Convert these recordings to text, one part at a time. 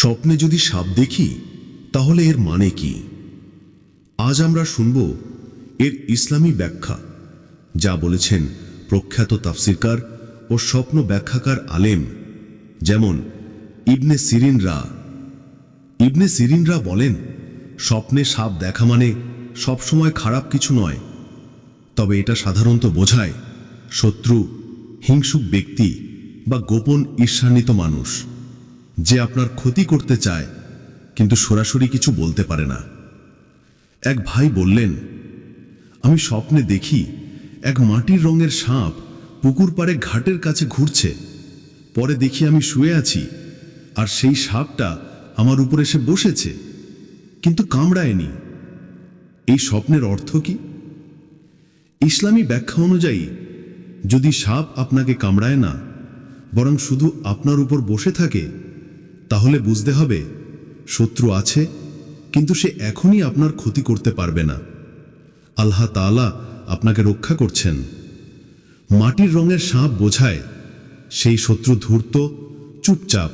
স্বপ্নে যদি সাপ দেখি, তাহলে এর মানে কি? আজ আমরা শুনব এর ইসলামী ব্যাখ্যা, যা বলেছেন প্রখ্যাত তাফসিরকার ও স্বপ্ন ব্যাখ্যাকার আলেম, যেমন ইবনে সিরিনরা। ইবনে সিরিনরা বলেন, স্বপ্নে সাপ দেখা মানে সবসময় খারাপ কিছু নয়, তবে এটা সাধারণত বোঝায় শত্রু, হিংসুক ব্যক্তি বা গোপন ঈর্ষান্বিত মানুষ। যে আপনার ক্ষতি করতে চায়, কিন্তু সরাসরি কিছু বলতে পারে না। এক ভাই বললেন, আমি স্বপ্নে দেখি এক মাটির রঙের সাপ পুকুর পাড়ে ঘাটের কাছে ঘুরছে। পরে দেখি আমি শুয়ে আছি, আর সেই সাপটা আমার উপর এসে বসেছে, কিন্তু কামড়ায়নি। এই স্বপ্নের অর্থ কি? ইসলামী ব্যাখ্যা অনুযায়ী, যদি সাপ আপনাকে কামড়ায় না, বরং শুধু আপনার উপর বসে থাকে তাহলে বুঝতে হবে, শত্রু আছে, কিন্তু সে এখনই আপনার ক্ষতি করতে পারবে না। আল্লাহ তাআলা আপনাকে রক্ষা করছেন। মাটির রঙের সাপ বোঝায়, সেই শত্রু ধূর্ত, চুপচাপ,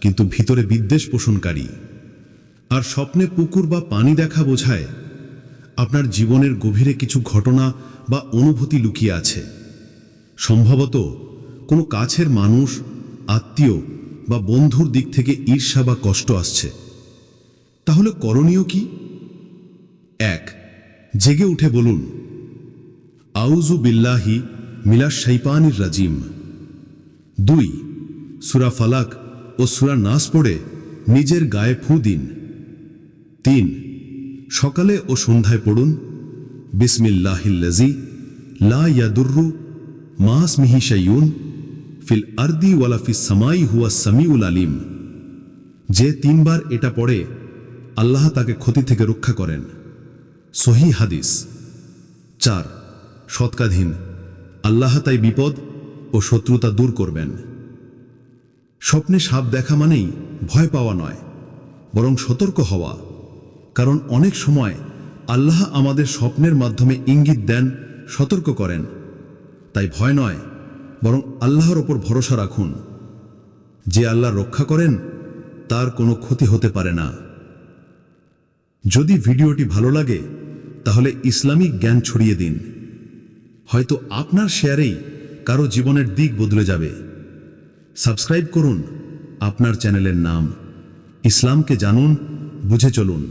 কিন্তু ভিতরে বিদ্বেষ পোষণকারী। আর স্বপ্নে পুকুর বা পানি দেখা বোঝায়, আপনার জীবনের গভীরে কিছু ঘটনা বা অনুভূতি লুকিয়ে আছে। সম্ভবত কোনো কাছের মানুষ, আত্মীয় বা বন্ধুর দিক থেকে ঈর্ষা বা কষ্ট আসছে। তাহলে করণীয় কি? এক, জেগে উঠে বলুন আউজু বিল্লাহি মিলাস শাইপানির রাজিম। দুই, সুরা ফালাক ও সুরা নাস পড়ে নিজের গায়ে ফু দিন। তিন, সকালে ও সন্ধ্যায় পড়ুন বিসমিল্লাহিল্লাজি লা ইয়াদুররু মাস মিহি শাইউন। ফিল আরদি ওয়ালা ফিস সামাই হুয়া সামিউল আলিম। যে তিনবার এটা পড়ে, আল্লাহ তাকে ক্ষতি থেকে রক্ষা করেন। সহি হাদিস। চার, সৎকাধীন। আল্লাহ তাই বিপদ ও শত্রুতা দূর করবেন। স্বপ্নে সাপ দেখা মানেই ভয় পাওয়া নয়, বরং সতর্ক হওয়া। কারণ অনেক সময় আল্লাহ আমাদের স্বপ্নের মাধ্যমে ইঙ্গিত দেন, সতর্ক করেন। তাই ভয় নয় বরং আল্লাহর ওপর ভরসা রাখুন। যে আল্লাহ রক্ষা করেন, তার কোনো ক্ষতি হতে পারে না। যদি ভিডিওটি ভালো লাগে, তাহলে ইসলামিক জ্ঞান ছড়িয়ে দিন। হয়তো আপনার শেয়ারেই কারও জীবনের দিক বদলে যাবে। সাবস্ক্রাইব করুন, আপনার চ্যানেলের নাম। ইসলামকে জানুন, বুঝে চলুন।